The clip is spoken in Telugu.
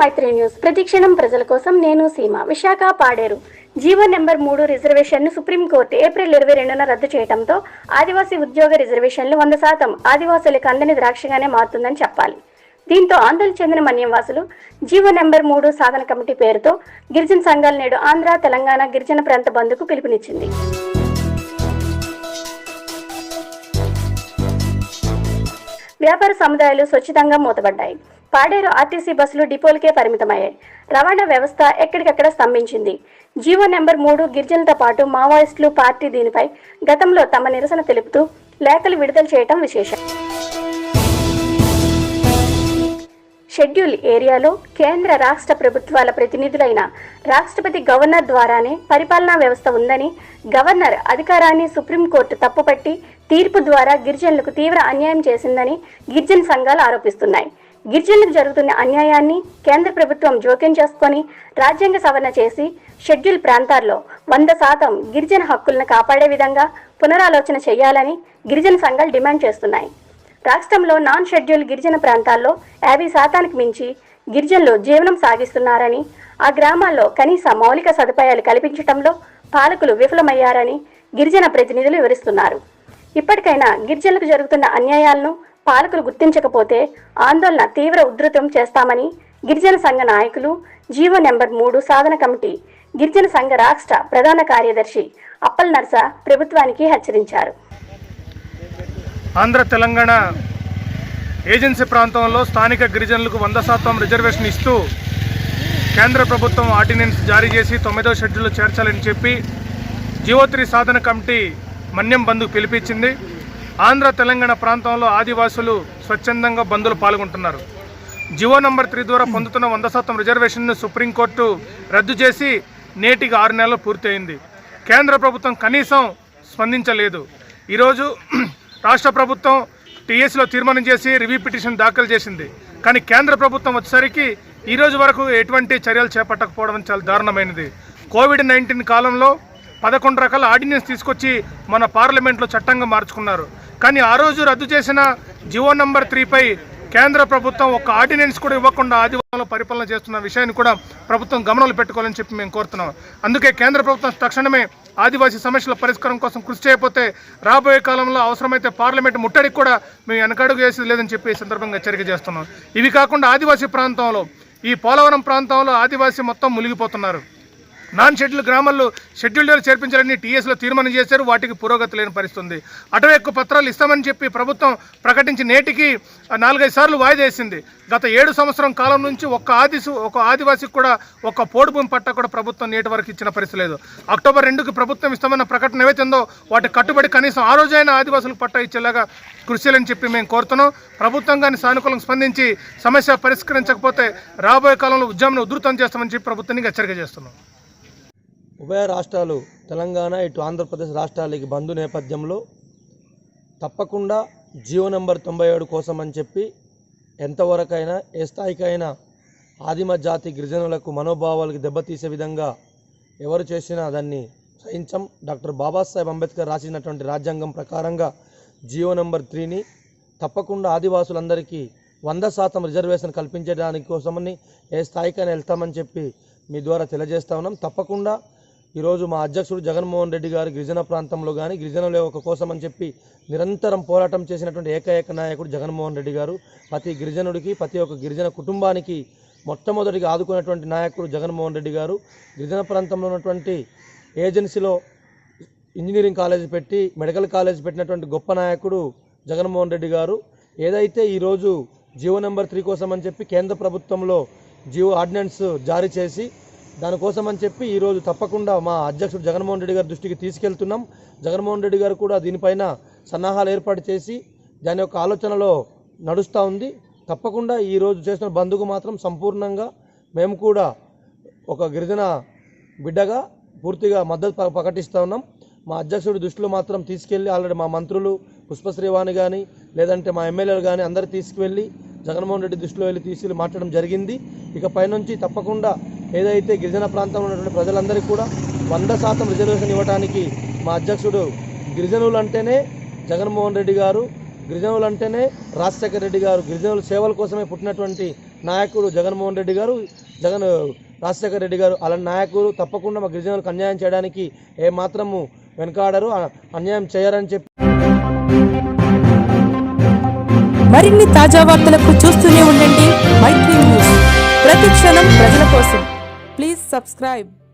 మైత్రి న్యూస్. ప్రతిక్షణం ప్రజల కోసం నేను సీమ. విశాఖ పాడేరు. జీవో నెంబర్ మూడు రిజర్వేషన్ను సుప్రీంకోర్టు ఏప్రిల్ ఇరవై రెండున రద్దు చేయడంతో ఆదివాసీ ఉద్యోగ రిజర్వేషన్లు వంద శాతం ఆదివాసులకు అందని ద్రాక్షగానే మారుతుందని చెప్పాలి. దీంతో ఆందోళన చెందిన మన్యంవాసులు జీవో నెంబర్ మూడు సాధన కమిటీ పేరుతో గిరిజన సంఘాలు నేడు ఆంధ్ర తెలంగాణ గిరిజన ప్రాంత బంధుకు పిలుపునిచ్చింది. వ్యాపార సముదాయాలు స్వచ్ఛతంగా మూతపడ్డాయి. పాడేరు ఆర్టీసీ బస్సులు డిపోలకే పరిమితమయ్యాయి. రవాణా వ్యవస్థ ఎక్కడికక్కడ స్తంభించింది. జీవో నెంబర్ మూడు గిరిజనులతో పాటు మావోయిస్టులు పార్టీ దీనిపై గతంలో తమ నిరసన తెలుపుతూ లేఖలు విడుదల చేయటం విశేషం. షెడ్యూల్ ఏరియాలో కేంద్ర రాష్ట్ర ప్రభుత్వాల ప్రతినిధులైన రాష్ట్రపతి గవర్నర్ ద్వారానే పరిపాలనా వ్యవస్థ ఉందని గవర్నర్ అధికారాన్ని సుప్రీంకోర్టు తప్పుపట్టి తీర్పు ద్వారా గిరిజనులకు తీవ్ర అన్యాయం చేసిందని గిరిజన సంఘాలు ఆరోపిస్తున్నాయి. గిరిజనులకు జరుగుతున్న అన్యాయాన్ని కేంద్ర ప్రభుత్వం జోక్యం చేసుకొని రాజ్యాంగ సవరణ చేసి షెడ్యూల్ ప్రాంతాల్లో వంద శాతం గిరిజన హక్కులను కాపాడే విధంగా పునరాలోచన చేయాలని గిరిజన సంఘాలు డిమాండ్ చేస్తున్నాయి. రాష్ట్రంలో నాన్ షెడ్యూల్ గిరిజన ప్రాంతాల్లో యాభై శాతానికి మించి గిరిజనులు జీవనం సాగిస్తున్నారని ఆ గ్రామాల్లో కనీస మౌలిక సదుపాయాలు కల్పించడంలో పాలకులు విఫలమయ్యారని గిరిజన ప్రతినిధులు వివరిస్తున్నారు. ఇప్పటికైనా గిరిజనులకు జరుగుతున్న అన్యాయాలను పాలకులు గుర్తించకపోతే ఆందోళన తీవ్ర ఉధృతం చేస్తామని గిరిజన సంఘ నాయకులు జీవో నెంబర్ మూడు సాధన కమిటీ గిరిజన సంఘ రాష్ట్ర ప్రధాన కార్యదర్శి అప్పల్ నర్స ప్రభుత్వానికి హెచ్చరించారు. ఆంధ్ర తెలంగాణ ఏజెన్సీ ప్రాంతంలో స్థానిక గిరిజనులకు వంద శాతం రిజర్వేషన్ ఇస్తూ కేంద్ర ప్రభుత్వం ఆర్డినెన్స్ జారీ చేసి తొమ్మిదో షెడ్యూల్లో చేర్చాలని చెప్పి జీవోత్రి సాధన కమిటీ మన్యం బంద్కు పిలిపించింది. ఆంధ్ర తెలంగాణ ప్రాంతంలో ఆదివాసులు స్వచ్ఛందంగా బంద్లు పాల్గొంటున్నారు. జివో నంబర్ త్రీ ద్వారా పొందుతున్న వంద శాతం రిజర్వేషన్ను సుప్రీంకోర్టు రద్దు చేసి నేటికి ఆరు నెలలు పూర్తయింది. కేంద్ర ప్రభుత్వం కనీసం స్పందించలేదు. ఈరోజు రాష్ట్ర ప్రభుత్వం టీఎస్లో తీర్మానం చేసి రివ్యూ పిటిషన్ దాఖలు చేసింది. కానీ కేంద్ర ప్రభుత్వం వచ్చేసరికి ఈ రోజు వరకు ఎటువంటి చర్యలు చేపట్టకపోవడం చాలా దారుణమైనది. కోవిడ్ నైన్టీన్ కాలంలో పదకొండు రకాల ఆర్డినెన్స్ తీసుకొచ్చి మన పార్లమెంట్లో చట్టంగా మార్చుకున్నారు. కానీ ఆ రోజు రద్దు చేసిన జివో నంబర్ త్రీపై కేంద్ర ప్రభుత్వం ఒక ఆర్డినెన్స్ కూడా ఇవ్వకుండా ఆదివారంలో పరిపాలన చేస్తున్న విషయాన్ని కూడా ప్రభుత్వం గమనంలో పెట్టుకోవాలని చెప్పి మేము కోరుతున్నాం. అందుకే కేంద్ర ప్రభుత్వం తక్షణమే ఆదివాసీ సమస్యల పరిష్కారం కోసం కృషి చేయకపోతే రాబోయే కాలంలో అవసరమైతే పార్లమెంట్ ముట్టడికి కూడా మేము వెనకడుగు వేసేది లేదని చెప్పి సందర్భంగా హెచ్చరిక చేస్తున్నాం. ఇవి కాకుండా ఆదివాసీ ప్రాంతంలో ఈ పోలవరం ప్రాంతంలో ఆదివాసీ మొత్తం మునిగిపోతున్నారు. నాన్ షెడ్యూల్ గ్రామాల్లో షెడ్యూల్ చేర్పించాలని టీఎస్లో తీర్మానం చేశారు. వాటికి పురోగతి లేని పరిస్థితి ఉంది అటవీ ఎక్కువ పత్రాలు ఇస్తామని చెప్పి ప్రభుత్వం ప్రకటించి నేటికి నాలుగైదు సార్లు వాయిదా వేసింది. గత ఏడు సంవత్సరం కాలం నుంచి ఒక్క ఆదిసు ఒక ఆదివాసికి కూడా ఒక పోడు భూమి పట్ట కూడా ప్రభుత్వం నేటి వరకు ఇచ్చిన పరిస్థితి లేదు. అక్టోబర్ రెండుకి ప్రభుత్వం ఇస్తామన్న ప్రకటన ఏవైతుందో వాటి కట్టుబడి కనీసం ఆ రోజైనా ఆదివాసులకు పట్ట ఇచ్చేలాగా కృషి చేయాలని చెప్పి మేము కోరుతున్నాం. ప్రభుత్వం కానీ సానుకూలంగా స్పందించి సమస్య పరిష్కరించకపోతే రాబోయే కాలంలో ఉద్యమం ఉధృతం చేస్తామని చెప్పి ప్రభుత్వానికి హెచ్చరిక చేస్తున్నాం. ఉభయ రాష్ట్రాలు తెలంగాణ ఇటు ఆంధ్రప్రదేశ్ రాష్ట్రాలకి బంధు నేపథ్యంలో తప్పకుండా జియో నెంబర్ తొంభై ఏడు కోసం అని చెప్పి ఎంతవరకైనా ఏ స్థాయికైనా ఆదిమ జాతి గిరిజనులకు మనోభావాలకు దెబ్బతీసే విధంగా ఎవరు చేసినా దాన్ని సహించం. డాక్టర్ బాబాసాహెబ్ అంబేద్కర్ రాసినటువంటి రాజ్యాంగం ప్రకారంగా జియో నెంబర్ త్రీని తప్పకుండా ఆదివాసులందరికీ వంద శాతం రిజర్వేషన్ కల్పించడానికి కోసమని ఏ స్థాయికైనా వెళ్తామని చెప్పి మీ ద్వారా తెలియజేస్తా ఉన్నాం. తప్పకుండా ఈరోజు మా అధ్యక్షుడు జగన్మోహన్ రెడ్డి గారు గిరిజన ప్రాంతంలో కానీ గిరిజనుల యొక్క కోసం అని చెప్పి నిరంతరం పోరాటం చేసినటువంటి ఏకైక నాయకుడు జగన్మోహన్ రెడ్డి గారు. ప్రతి గిరిజనుడికి ప్రతి ఒక్క గిరిజన కుటుంబానికి మొట్టమొదటిగా ఆదుకున్నటువంటి నాయకుడు జగన్మోహన్ రెడ్డి గారు. గిరిజన ప్రాంతంలో ఉన్నటువంటి ఏజెన్సీలో ఇంజనీరింగ్ కాలేజ్ పెట్టి మెడికల్ కాలేజ్ పెట్టినటువంటి గొప్ప నాయకుడు జగన్మోహన్ రెడ్డి గారు. ఏదైతే ఈరోజు జియో నెంబర్ త్రీ కోసం అని చెప్పి కేంద్ర ప్రభుత్వంలో జియో ఆర్డినెన్స్ జారీ చేసి దానికోసం అని చెప్పి ఈరోజు తప్పకుండా మా అధ్యక్షుడు జగన్మోహన్ రెడ్డి గారి దృష్టికి తీసుకెళ్తున్నాం. జగన్మోహన్ రెడ్డి గారు కూడా దీనిపైన సన్నాహాలు ఏర్పాటు చేసి దాని యొక్క ఆలోచనలో నడుస్తూ ఉంది. తప్పకుండా ఈరోజు చేసిన బంధుకు మాత్రం సంపూర్ణంగా మేము కూడా ఒక గిరిజన బిడ్డగా పూర్తిగా మద్దతు ప్రకటిస్తూ ఉన్నాం. మా అధ్యక్షుడి దృష్టిలో మాత్రం తీసుకెళ్ళి ఆల్రెడీ మా మంత్రులు పుష్పశ్రీవాణి కానీ లేదంటే మా ఎమ్మెల్యేలు కానీ అందరు తీసుకువెళ్ళి జగన్మోహన్ రెడ్డి దృష్టిలో వెళ్ళి తీసుకెళ్ళి మాట్లాడడం జరిగింది. ఇక పైనుంచి తప్పకుండా ఏదైతే గిరిజన ప్రాంతంలో ఉన్నటువంటి ప్రజలందరికీ కూడా వంద శాతం రిజర్వేషన్ ఇవ్వడానికి మా అధ్యక్షుడు గిరిజనులు అంటేనే జగన్మోహన్ రెడ్డి గారు గిరిజనులు అంటేనే రాజశేఖర రెడ్డి గారు గిరిజనుల సేవల కోసమే పుట్టినటువంటి నాయకుడు జగన్మోహన్ రెడ్డి గారు జగన్ రాజశేఖర రెడ్డి గారు. అలాంటి నాయకులు తప్పకుండా మా గిరిజనులకు అన్యాయం చేయడానికి ఏమాత్రము వెనకాడరు అన్యాయం చేయరని చెప్పి మరిన్ని తాజా వార్తలకు చూస్తూనే ఉండండి మైత్రి న్యూస్. ప్రతి క్షణం ప్రజల కోసం. subscribe.